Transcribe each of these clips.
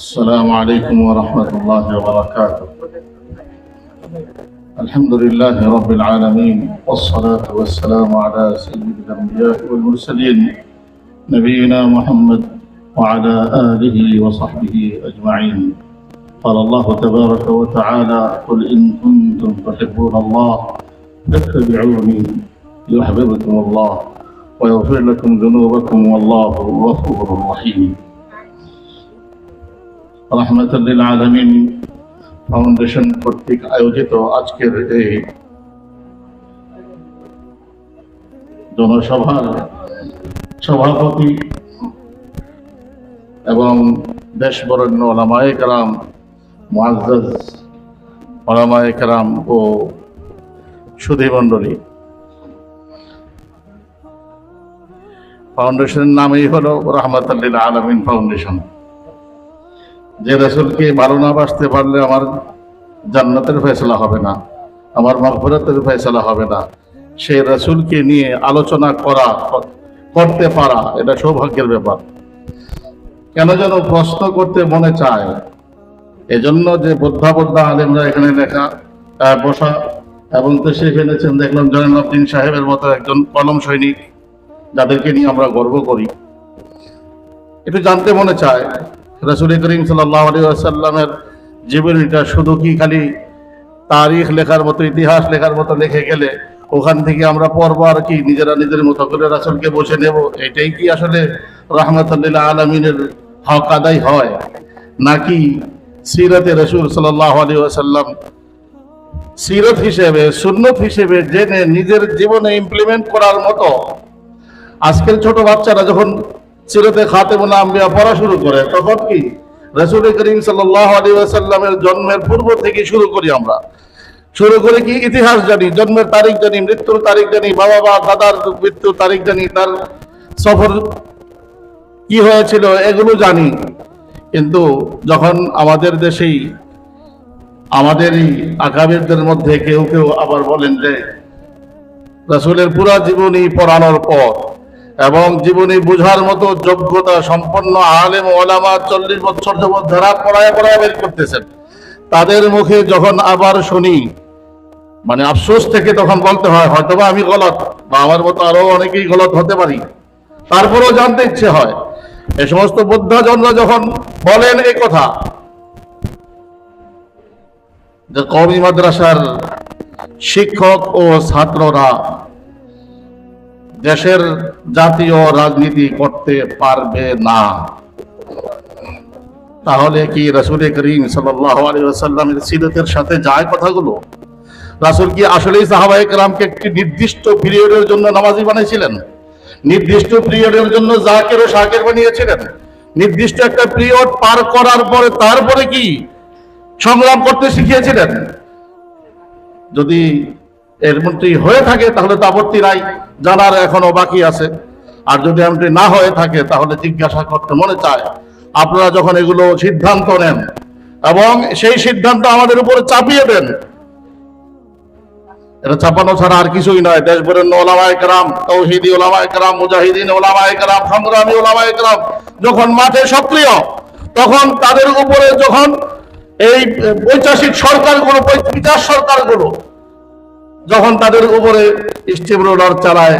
السلام عليكم ورحمة الله وبركاته. الحمد لله رب العالمين والصلاة والسلام على سيد الأنبياء والمرسلين نبينا محمد وعلى آله وصحبه أجمعين. قال الله تبارك وتعالى قل إن كنتم تحبون الله فاتبعوني يحببكم الله ويغفر لكم ذنوبكم والله غفور رحيم. রহমতুল্লিল আলমিন ফাউন্ডেশন কর্তৃক আয়োজিত আজকের এই জনসভার সভাপতি এবং দেশ বরণ্য ওলামায়ে কালাম মুআজ্জাজ ওলামায়ে কালাম ও সুধী মণ্ডলী। ফাউন্ডেশনের নামই হলো রহমতুল্লিল আলমিন ফাউন্ডেশন। যে রসুলকে ভালো না বাসতে পারলে আমার জান্নাতের ফেসলা হবে না, আমার মগফরতের ফেসলা হবে না। সেই রসুলকে নিয়ে আলোচনা করা, করতে পারা, এটা সৌভাগ্যের ব্যাপার। কেন যেন প্রশ্ন করতে মনে চায়। এজন্য যে বোদ্ধা বোদ্ধা আলেমরা এখানে লেখা বসা, এবং তো ফেলেছেন দেখলাম জয়নুদ্দিন সাহেবের মতো একজন কলম সৈনিক, যাদেরকে নিয়ে আমরা গর্ব করি। একটু জানতে মনে চায় রসুল করিম সাল্লাহ জীবনীটা শুধু কি খালি তারিখ লেখার মতো, ইতিহাস লেখার মতো লিখে গেলে ওখান থেকে আমরা পড়ব আর কি, নিজেরা নিজের মতো করে রাসুলকে বসে নেব। এটাই কি আসলে রহমতুল্লাহ আলমিনের হক আদায় হয়? নাকি সিরতে রসুল সাল্লাহ আলী আসাল্লাম সিরত হিসেবে, সুন্নত হিসেবে জেনে নিজের জীবনে ইমপ্লিমেন্ট করার মতো? আজকের ছোট বাচ্চারা যখন সিরতে খাতেমুল আম্বিয়া পড়া শুরু করে, তখন কি? রসুল করিম সাল্লাহ আলী আসাল্লামের জন্মের পূর্ব থেকে শুরু করি আমরা। শুরু করে কি? ইতিহাস জানি, জন্মের তারিখ জানি, মৃত্যুর তারিখ জানি, বাবা বা দাদার মৃত্যুর তারিখ জানি, তার সফর কি হয়েছিল এগুলো জানি। কিন্তু যখন আমাদের দেশেই আমাদের এই আকাবিরদের মধ্যে কেউ কেউ আবার বলেন যে, রাসূলের পুরা জীবনী পড়ানোর পর এবং জীবনী বুঝার মতো যোগ্যতা সম্পন্ন আলেম ওলামা চল্লিশ বছর যাবৎ ধারা পড়ায় পড়ায় বের করতেছেন। তাদের মুখে যখন আবার শুনি মানে আফসোস থেকে তখন বলতে হয়, হয়তোবা আমি গলত বা আমার মতো আরও অনেকেই গলত হতে পারি। তারপরেও জানতে ইচ্ছে হয়। এ সমস্ত বুদ্ধাজনরা যখন বলেন এই কথা, যে কওমি মাদ্রাসার শিক্ষক ও ছাত্ররা দেশের জাতীয় রাজনীতি করতে পারবে না। তাহলে কি রাসুল করিম সাল্লামের সিরতের সাথে যায় কথাগুলো? রাসুল কি আসলেই সাহাবাই কালামকে একটি নির্দিষ্ট পিরিয়ডের জন্য নামাজি বানিয়েছিলেন? নির্দিষ্ট পিরিয়ডের জন্য জাকের ও শাকের বানিয়েছিলেন? নির্দিষ্ট একটা পিরিয়ড পার করার পরে তারপরে কি সংগ্রাম করতে শিখিয়েছিলেন? যদি এর মধ্যে হয়ে থাকে, তাহলে তো আপত্তি নাই। জানার এখনও বাকি আছে। আর যদি এমনটি না হয়ে থাকে, তাহলে জিজ্ঞাসা করতে মনে চায়। আপনারা যখন এগুলো সিদ্ধান্ত নেন এবং সেই সিদ্ধান্ত আমাদের উপরে চাপিয়ে দেন, এটা চাপানো ছাড়া আর কিছুই নয়। দেশ বরেণ্য ওলামায় কারাম, তৌহিদি ওলামায় কারাম, মুজাহিদিন ওলামায় কারাম সংগ্রামী ওলামায় কারাম যখন মাঠে সক্রিয়, তখন তাদের উপরে যখন এই বৈচাসিক সরকারগুলো বিচার সরকারগুলো যখন তাদের উপরে স্টিম রোলার চালায়,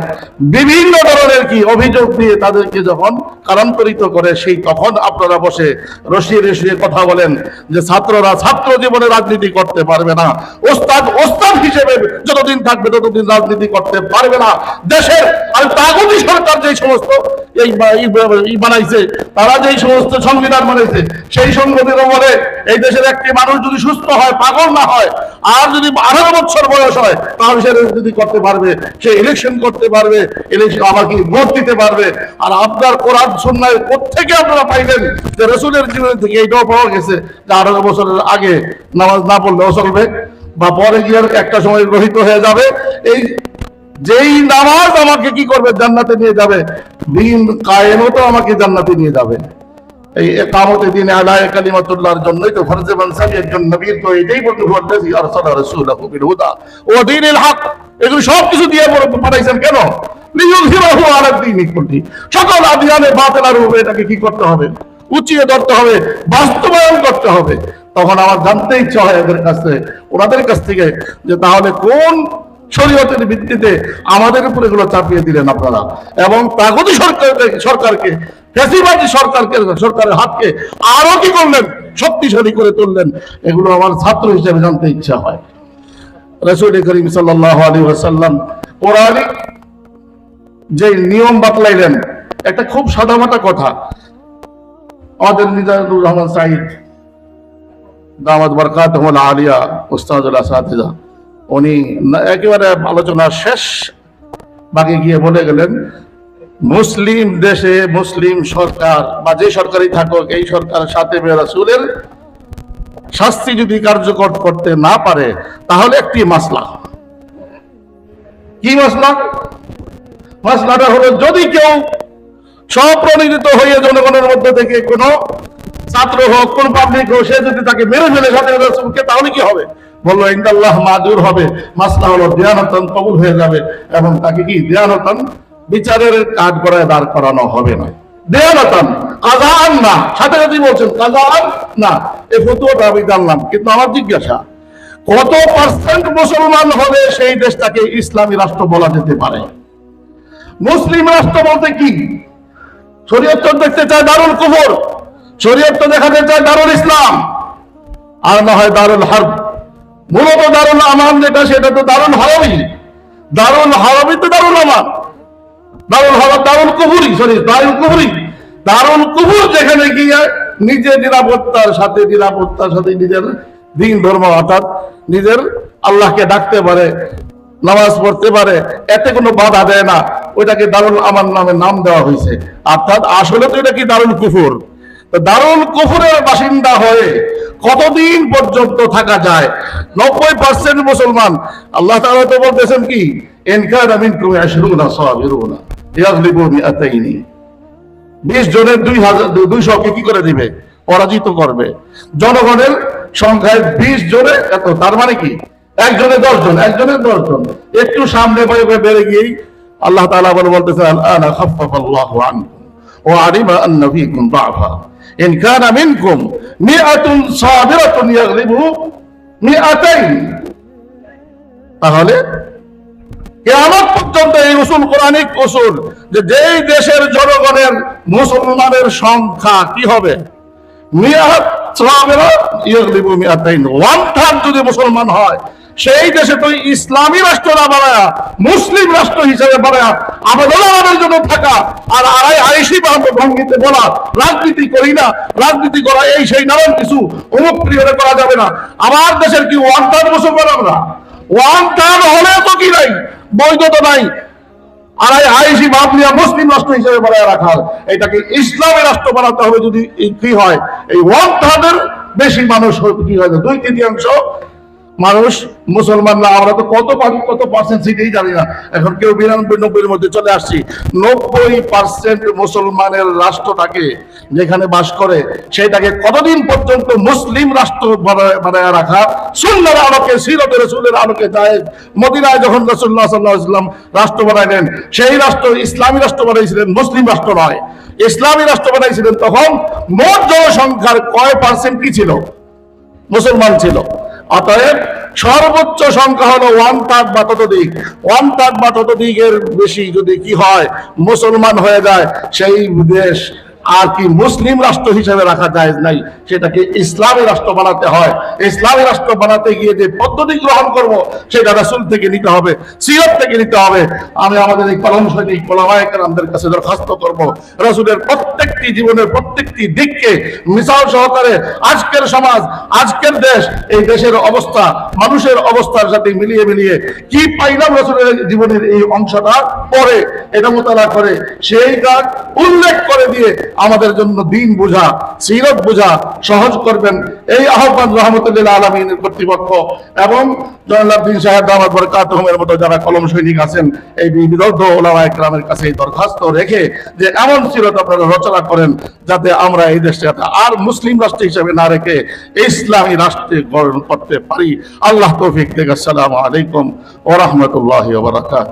বিভিন্ন ধরনের কি অভিযোগ দিয়ে তাদেরকে যখন কারান্তরিত করে, সেই তখন আপনারা বসে রসিয়ে রসিয়ে কথা বলেন যে ছাত্ররা ছাত্র জীবনে রাজনীতি করতে পারবে না। ওস্তাদ ওস্তাদ হিসেবে যতদিন থাকবে ততদিন রাজনীতি করতে পারবে না। দেশের আর তাগতি সরকার যে সমস্ত এই বানাইছে, তারা যেই সমস্ত সংবিধান বানাইছে, সেই সংবিধানের বলে এই দেশের একটি মানুষ যদি সুস্থ হয়, পাগল না হয়, আর যদি আঠারো বছর বয়স হয় তাহলে সে রাজনীতি করতে পারবে, সে ইলেকশন করতে পারবে ইলেকশন আবার কি ভোট দিতে পারবে? আর আপনার কোরআন সন্ন্যায় কোথেকে আপনারা পাইলেন যে রসুলের জীবন থেকে এইটাও পাওয়া গেছে যে আঠারো বছরের আগে নামাজ না পড়লেও চলবে বা পরে গিয়ে একটা সময় গ্রহিত হয়ে যাবে। এই যেই নামাজ আমাকে কি করবে? জান্নাতে নিয়ে যাবে। দিন কায়েমও তো আমাকে জান্নাতে নিয়ে যাবে। এই কালিমাতুল্লাহর জন্যই তো ফরজে একজন নবীর তো এটাই আরসালা বিল হুদা ও হক। এগুলো সব কিছু দিয়ে কেন? লিয়ুযহিরাহু আলা দীনি কুল্লি সকল আদিয়ানে এটাকে কি করতে হবে? ধরতে হবে, বাস্তবায়ন করতে হবে। তখন আমার জানতে ইচ্ছা হয় এদের কাছে, ওনাদের কাছ থেকে, যে তাহলে কোন শরীয়তের ভিত্তিতে আমাদের উপরে এগুলো চাপিয়ে দিলেন আপনারা। এবং তাগতি সরকার সরকারকে ফ্যাসিবাদী সরকারকে, সরকারের হাতকে আরও কি করলেন? শক্তিশালী করে তুললেন। এগুলো আমার ছাত্র হিসেবে জানতে ইচ্ছা হয়। রসুল করিম যে নিয়ম বাতলাইলেন, একটা খুব সাদামাটা কথা। আমাদের নিজামুর রহমান সাইদ দামাদ বরকাত আলিয়া আসাদিজা উনি একেবারে আলোচনার শেষ, বাকি গিয়ে বলে গেলেন, মুসলিম দেশে মুসলিম সরকার বা যে সরকারই থাকুক, এই সরকার সাথে রাসূলের শাস্তি যদি কার্যকর করতে না পারে, তাহলে একটি মাসলা। কি মাসলা? মাসলাটা হলো, যদি কেউ স্বপ্রণোদিত হয়ে জনগণের মধ্যে থেকে কোনো ছাত্র হোক, কোন পাবলিক হোক, সে যদি তাকে মেরে ফেলে সাথে তাহলে কি হবে? বলল ইন্দাল্লাহ মাজুর হবে। মাসলা হলো দেয়ানতন কবুল হয়ে যাবে এবং তাকে কি দেয়ানতন? বিচারের কাজ করায় দাঁড় করানো হবে না। দেয়ানতন কাজান না। সাথে সাথে বলছেন কাজান না। এই ফতুয়াটা আমি জানলাম, কিন্তু আমার জিজ্ঞাসা, কত পার্সেন্ট মুসলমান হবে সেই দেশটাকে ইসলামী রাষ্ট্র বলা যেতে পারে? মুসলিম রাষ্ট্র বলতে কি? শরীয়ত তো দেখতে চায় দারুল কুফর, শরীয়ত তো দেখাতে চায় দারুল ইসলাম, আর না হয় দারুল হার্ব। মূলত দারুল আমান যেটা, সেটা তো দারুল হারবি দারুল হারবি তো দারুল আমান। দারুল হারব দারুল কুফুরি সরি দারুল কুফুরি দারুল কুফুর যেখানে গিয়ে নিজের নিরাপত্তার সাথে নিরাপত্তার সাথে নিজের দিন, ধর্ম, অর্থাৎ নিজের আল্লাহকে ডাকতে পারে, নামাজ পড়তে পারে, এতে কোনো বাধা দেয় না। ওইটাকে দারুল আমার নামে নাম দেওয়া হয়েছে। অর্থাৎ আসলে তো এটা কি দারুল কুফুর? দারুল কুফুরের বাসিন্দা হয়ে কতদিন পর্যন্ত থাকা যায়? নব্বই পার্সেন্ট মুসলমান। আল্লাহ তাআলা তো বলতেছেন কি? বিশ জনের দুই হাজার কে করে দিবে? পরাজিত করবে। জনগণের সংখ্যায় বিশ জনে, এত, তার মানে কি? একজনে দশ জন, একজনে দশ জন। একটু সামনে বেড়ে গিয়েই আল্লাহ তাআলা বলে বলতেছে আনা খাফফাফ আল্লাহু তাহলে আমার পর্যন্ত এই উসুল কোরআনিক উসুল যে যেই দেশের জনগণের মুসলমানের সংখ্যা কি হবে? মিয়াত ইসলামী মুসলিম রাষ্ট্র হিসেবে থাকা, আর ভঙ্গিতে বলা, রাজনীতি করি না, রাজনীতি করা এই সেই নানান কিছু অমুক করা যাবে না। আমার দেশের কি ওয়ান থার্ড মুসলমান আমরা? ওয়ান থার্ড হলে তো কি নাই? বৈধতা নাই। আর এই আইসি নিয়ে মুসলিম রাষ্ট্র হিসেবে বজায় রাখার এটাকে ইসলামী রাষ্ট্র বানাতে হবে যদি কি হয়। এই ওয়ান থার্ডের বেশি মানুষ কি হয় দুই তৃতীয়াংশ মানুষ মুসলমান না আমরা তো কত কত পার্সেন্ট সিটেই জানি না। এখন কেউ বিরানব্বই নব্বই মধ্যে চলে আসছি। নব্বই পার্সেন্ট মুসলমানের রাষ্ট্রটাকে যেখানে বাস করে, সেটাকে কতদিন পর্যন্ত মুসলিম রাষ্ট্র বানায় রাখা? সুন্দর আলোকে সিরত রসুলের আলোকে যায়। মদিনায় যখন রসুল্লাহ সাল্লাহ ইসলাম রাষ্ট্র বানাইলেন, সেই রাষ্ট্র ইসলামী রাষ্ট্র বানাইছিলেন, মুসলিম রাষ্ট্র নয়। ইসলামী রাষ্ট্র বানাইছিলেন তখন মোট জনসংখ্যার কয় পার্সেন্ট কি ছিল? মুসলমান ছিল। অতএব সর্বোচ্চ সংখ্যা হলো ওয়ান থার্ড বা ততোধিক। ওয়ান থার্ড বা ততোধিকের বেশি যদি কি হয়, মুসলমান হয়ে যায়, সেই দেশ আর কি মুসলিম রাষ্ট্র হিসেবে রাখা যায় নাই, সেটাকে ইসলামী রাষ্ট্র বানাতে হয়। ইসলামী রাষ্ট্র বানাতে গিয়ে যে পদ্ধতি গ্রহণ করব, সেটা রাসুল থেকে নিতে হবে, সিরত থেকে নিতে হবে। আমি আমাদের এই কলম সৈনিক কলমায়কেরামদের কাছে দরখাস্ত করব। রাসুলের প্রত্যেকটি জীবনের প্রত্যেকটি দিককে মিসাল সহকারে আজকের সমাজ, আজকের দেশ, এই দেশের অবস্থা, মানুষের অবস্থার সাথে মিলিয়ে মিলিয়ে কি পাইলাম রসুলের জীবনের এই অংশটা পরে এটা মোতালা করে সেই কাজ উল্লেখ করে দিয়ে আমাদের জন্য দিন বোঝা, সিরত বোঝা সহজ করবেন। এই আহ্বান রহমতুল্লাহ আলমিনের কর্তৃপক্ষ এবং জয়নাদ্দিন সাহেব দামাদ বরকাতহমের মতো যারা কলম সৈনিক আছেন, এই বিদগ্ধ ওলামা একরামের কাছে এই দরখাস্ত রেখে যে এমন সিরত আপনারা রচনা করেন যাতে আমরা এই দেশে আর মুসলিম রাষ্ট্র হিসেবে না রেখে ইসলামী রাষ্ট্রে গঠন করতে পারি। আল্লাহ তৌফিক থেকে আসসালামু আলাইকুম ওরহমতুল্লাহ বারাকাত